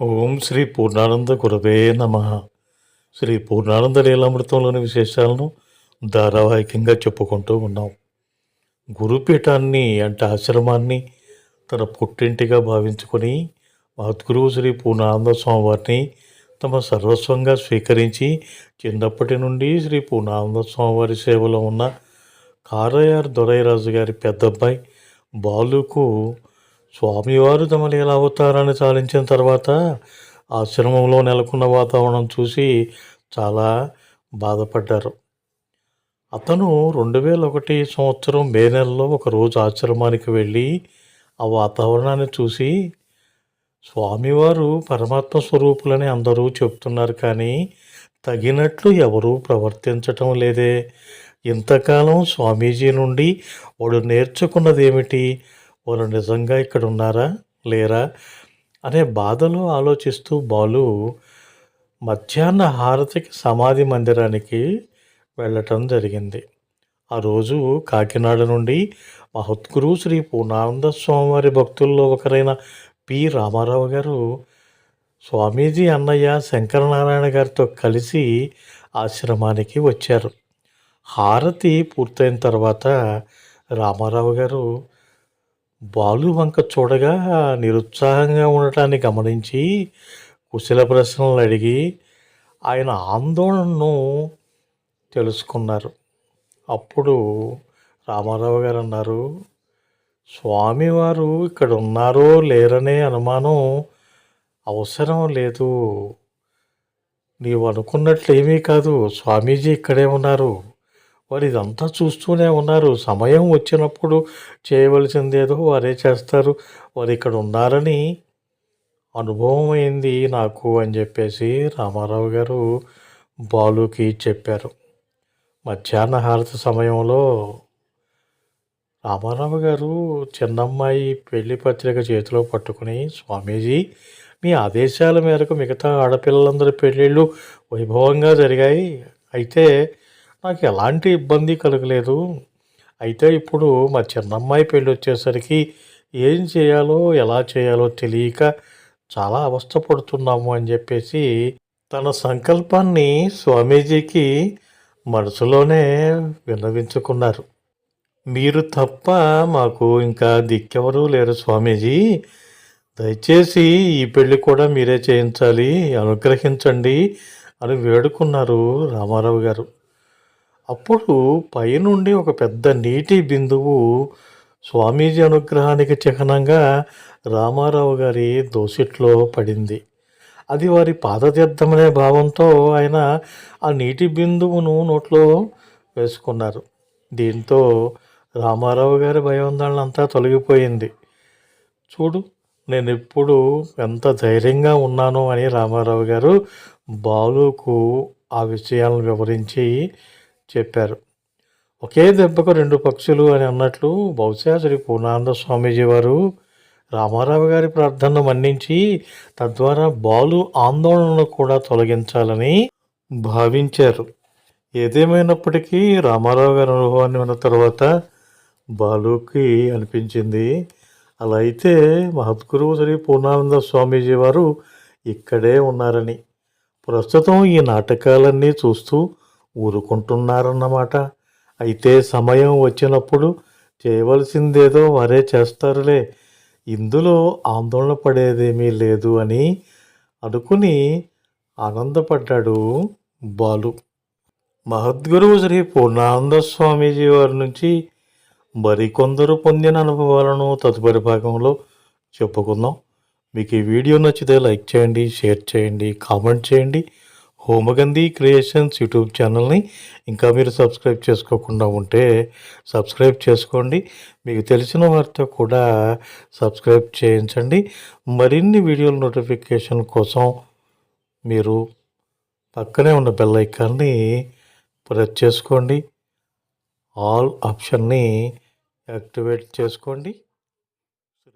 ఓం శ్రీ పూర్ణానంద గురవే నమ. శ్రీ పూర్ణానంద లీలామృతంలోని విశేషాలను ధారావాహికంగా చెప్పుకుంటూ ఉన్నాం. గురుపీఠాన్ని అంటే ఆశ్రమాన్ని తన పుట్టింటిగా భావించుకొని మహద్గురువు శ్రీ పూర్ణానంద స్వామివారిని తమ సర్వస్వంగా స్వీకరించి చిన్నప్పటి నుండి శ్రీ పూర్ణానంద స్వామివారి సేవలో ఉన్న కారయార్ దొరైరాజు గారి పెద్దబ్బాయి బాలుకు స్వామివారు తమ లీలావతారాన్ని చాలించిన తర్వాత ఆశ్రమంలో నెలకొన్న వాతావరణం చూసి చాలా బాధపడ్డారు. అతను రెండు వేల ఒకటి సంవత్సరం మే నెలలో ఒకరోజు ఆశ్రమానికి వెళ్ళి ఆ వాతావరణాన్ని చూసి స్వామివారు పరమాత్మ స్వరూపులని అందరూ చెప్తున్నారు కానీ తగినట్లు ఎవరూ ప్రవర్తించటం లేదే. ఇంతకాలం స్వామీజీ నుండి వాడు నేర్చుకున్నది ఏమిటి వారు నిజంగా ఇక్కడ ఉన్నారా? లేరా? అనే బాధలో ఆలోచిస్తూ బాలు మధ్యాహ్న హారతికి సమాధి మందిరానికి వెళ్ళటం జరిగింది. ఆ రోజు కాకినాడ నుండి మహద్గురు శ్రీ పూర్ణానంద స్వామివారి భక్తుల్లో ఒకరైన పి. రామారావు గారు స్వామీజీ అన్నయ్య శంకరనారాయణ గారితో కలిసి ఆశ్రమానికి వచ్చారు. హారతి పూర్తయిన తర్వాత రామారావు గారు బాలు వంక చూడగా నిరుత్సాహంగా ఉండటాన్ని గమనించి కుశల ప్రశ్నలు అడిగి ఆయన ఆందోళనను తెలుసుకున్నారు. అప్పుడు రామారావు గారు అన్నారు స్వామివారు ఇక్కడ ఉన్నారో లేరనే అనుమానం అవసరం లేదు. నీవు అనుకున్నట్లు ఏమీ కాదు. స్వామీజీ ఇక్కడే ఉన్నారు. వారు ఇదంతా చూస్తూనే ఉన్నారు. సమయం వచ్చినప్పుడు చేయవలసిందేదో వారే చేస్తారు. వారు ఇక్కడ ఉన్నారని అనుభవం అయింది నాకు అని చెప్పేసి రామారావు గారు బాలుకి చెప్పారు. మధ్యాహ్న హారతి సమయంలో రామారావు గారు చిన్నమ్మాయి పెళ్ళి పత్రిక చేతిలో పట్టుకుని స్వామీజీ మీ ఆదేశాల మేరకు మిగతా ఆడపిల్లలందరి పెళ్ళిళ్ళు వైభవంగా జరిగాయి. అయితే నాకు ఎలాంటి ఇబ్బంది కలగలేదు. అయితే ఇప్పుడు మా చిన్నమ్మాయి పెళ్ళి వచ్చేసరికి ఏం చేయాలో ఎలా చేయాలో తెలియక చాలా అవస్థ పడుతున్నాము అని చెప్పేసి తన సంకల్పాన్ని స్వామీజీకి మనసులోనే విన్నవించుకున్నారు. మీరు తప్ప మాకు ఇంకా దిక్కెవరూ లేరు స్వామీజీ. దయచేసి ఈ పెళ్ళి కూడా మీరే చేయించాలి అనుగ్రహించండి అని వేడుకున్నారు రామారావు గారు. అప్పుడు పైనుండి ఒక పెద్ద నీటి బిందువు స్వామీజీ అనుగ్రహానికి చిహ్నంగా రామారావు గారి దోసిట్లో పడింది. అది వారి పాదతీర్థమనే భావంతో ఆయన ఆ నీటి బిందువును నోట్లో వేసుకున్నారు. దీంతో రామారావు గారి భయాందోళన అంతా తొలగిపోయింది. చూడు నేను ఎప్పుడు ఎంత ధైర్యంగా ఉన్నాను అని రామారావు గారు బాలుకు ఆ విషయాలను వివరించి చెప్పారు. ఒకే దెబ్బకు రెండు పక్షులు అని అన్నట్లు బహుశా శ్రీ పూర్ణానంద స్వామీజీ వారు రామారావు గారి ప్రార్థనను మన్నించి తద్వారా బాలు ఆందోళనను కూడా తొలగించాలని భావించారు. ఏదేమైనప్పటికీ రామారావు గారి అనుభవాన్ని విన్న తర్వాత బాలుకి అనిపించింది. అలా అయితే మహద్గురువు శ్రీ పూర్ణానంద స్వామీజీ వారు ఇక్కడే ఉన్నారని. ప్రస్తుతం ఈ నాటకాలన్నీ చూస్తూ ఊరుకుంటున్నారన్నమాట. అయితే సమయం వచ్చినప్పుడు చేయవలసిందేదో వారే చేస్తారులే. ఇందులో ఆందోళన పడేదేమీ లేదు అని అనుకుని ఆనందపడ్డాడు బాలు. మహద్గురువు శ్రీ పూర్ణానంద స్వామీజీ వారి నుంచి మరికొందరు పొందిన అనుభవాలను తదుపరి భాగంలో చెప్పుకుందాం. మీకు ఈ వీడియో నచ్చితే లైక్ చేయండి షేర్ చేయండి కామెంట్ చేయండి. హోమగంధి క్రియేషన్స్ యూట్యూబ్ ఛానల్ని ఇంకా మీరు సబ్స్క్రైబ్ చేసుకోకుండా ఉంటే సబ్స్క్రైబ్ చేసుకోండి. మీకు తెలిసిన వారితో కూడా సబ్స్క్రైబ్ చేయించండి. మరిన్ని వీడియోల నోటిఫికేషన్ కోసం మీరు పక్కనే ఉన్న బెల్ ఐకాన్ని ప్రెస్ చేసుకోండి. ఆల్ ఆప్షన్ని యాక్టివేట్ చేసుకోండి.